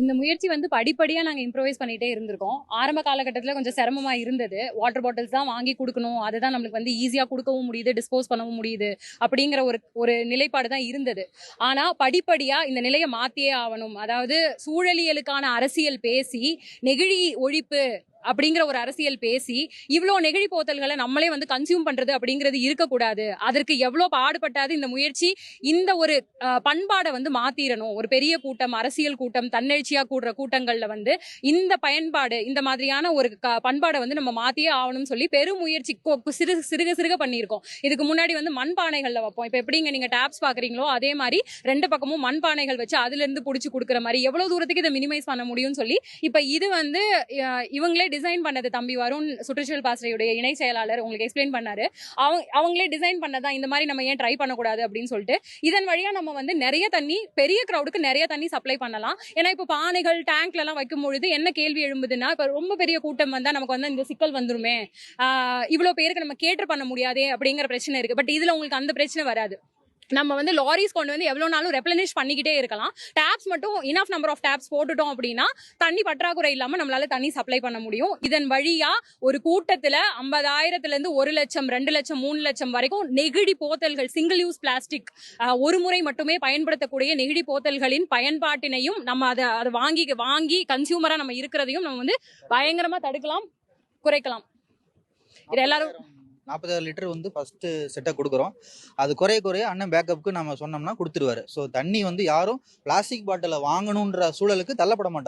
இந்த முயற்சி வந்து படிப்படியாக நாங்கள் இம்ப்ரோவைஸ் பண்ணிகிட்டே இருந்திருக்கோம். ஆரம்ப காலகட்டத்தில் கொஞ்சம் சிரமமாக இருந்தது. வாட்டர் பாட்டில்ஸ் தான் வாங்கி கொடுக்கணும். அதுதான் நம்மளுக்கு வந்து ஈஸியாக கொடுக்கவும் முடியுது டிஸ்போஸ் பண்ணவும் முடியுது அப்படிங்கிற ஒரு ஒரு நிலைப்பாடு தான் இருந்தது. ஆனால் படிப்படியாக இந்த நிலையை மாற்றியே ஆகணும். அதாவது சூழலியலுக்கான அரசியல் பேசி நெகிழி ஒழிப்பு அப்படிங்கிற ஒரு அரசியல் பேசி இவ்வளோ நெகிழி போத்தல்களை நம்மளே வந்து கன்சியூம் பண்றது அப்படிங்கிறது இருக்கக்கூடாது. அதற்கு எவ்வளோ பாடுபட்டாது இந்த முயற்சி இந்த ஒரு பண்பாடை வந்து மாத்திரணும். ஒரு பெரிய கூட்டம் அரசியல் கூட்டம் தன்னெழுச்சியா கூடுற கூட்டங்கள்ல வந்து இந்த பயன்பாடு இந்த மாதிரியான ஒரு க- பண்பாடை வந்து நம்ம மாத்தியே ஆகணும்னு சொல்லி பெரும் முயற்சி சிறு சிறுக சிறுக பண்ணியிருக்கோம். இதுக்கு முன்னாடி வந்து மண்பானைகளில் வைப்போம். இப்போ எப்படிங்க நீங்க டேப்ஸ் பாக்குறீங்களோ அதே மாதிரி ரெண்டு பக்கமும் மண்பானைகள் வச்சு அதுல இருந்து கொடுக்குற மாதிரி எவ்வளவு தூரத்துக்கு இதை மினிமைஸ் பண்ண முடியும்னு சொல்லி இப்போ இது வந்து இவங்களே டிசைன் பண்ணது தம்பி வருண் சுற்றுச்சூழல் பாசறையுடைய இணை செயலாளர் உங்களுக்கு எக்ஸ்பிளைன் பண்ணாரு. அவங்க அவங்களே டிசைன் பண்ணதான் இந்த மாதிரி நம்ம ஏன் ட்ரை பண்ணக்கூடாது அப்படின்னு சொல்லிட்டு இதன் வழியா நம்ம வந்து நிறைய தண்ணி பெரிய க்ரௌடுக்கு நிறைய தண்ணி சப்ளை பண்ணலாம். ஏன்னா இப்போ பானைகள் டேங்க்ல எல்லாம் வைக்கும் பொழுது என்ன கேள்வி எழும்புதுன்னா இப்போ ரொம்ப பெரிய கூட்டம் வந்தா நமக்கு வந்து இந்த சிக்கல் வந்துருமே. ஆஹ் இவ்வளவு பேருக்கு நம்ம கேட்டர் பண்ண முடியாதே அப்படிங்கிற பிரச்சனை இருக்கு. பட் இதுல உங்களுக்கு அந்த பிரச்சனை வராது. நம்ம வந்து லாரிஸ் கொண்டு வந்து எவ்வளோ நாளும் ரெப்ளனிஷ் பண்ணிக்கிட்டே இருக்கலாம். டேப்ஸ் மட்டும் இனஃப் நம்பர் ஆஃப் டேப்ஸ் போட்டுட்டோம் அப்படின்னா தண்ணி பற்றாக்குறை இல்லாமல் நம்மளால தண்ணி சப்ளை பண்ண முடியும். இதன் வழியா ஒரு கூட்டத்தில் ஐம்பதாயிரத்துல இருந்து ஒரு லட்சம் ரெண்டு லட்சம் மூணு லட்சம் வரைக்கும் நெகிழி போத்தல்கள் சிங்கிள் யூஸ் பிளாஸ்டிக் ஒரு முறை மட்டுமே பயன்படுத்தக்கூடிய நெகிழி போத்தல்களின் பயன்பாட்டினையும் நம்ம அதை அதை வாங்கி வாங்கி கன்சியூமராக நம்ம இருக்கிறதையும் நம்ம வந்து பயங்கரமாக தடுக்கலாம் குறைக்கலாம். இது எல்லாரும் நாற்பதாயிரம் லிட்டர் வந்து ஃபஸ்ட்டு செட்டை கொடுக்குறோம். அது குறைய குறைய அண்ணன் பேக்கப்புக்கு நம்ம சொன்னோம்னா கொடுத்துருவாரு. ஸோ தண்ணி வந்து யாரும் பிளாஸ்டிக் பாட்டிலை வாங்கணுன்ற சூழலுக்கு தள்ளப்பட மாட்டாங்க.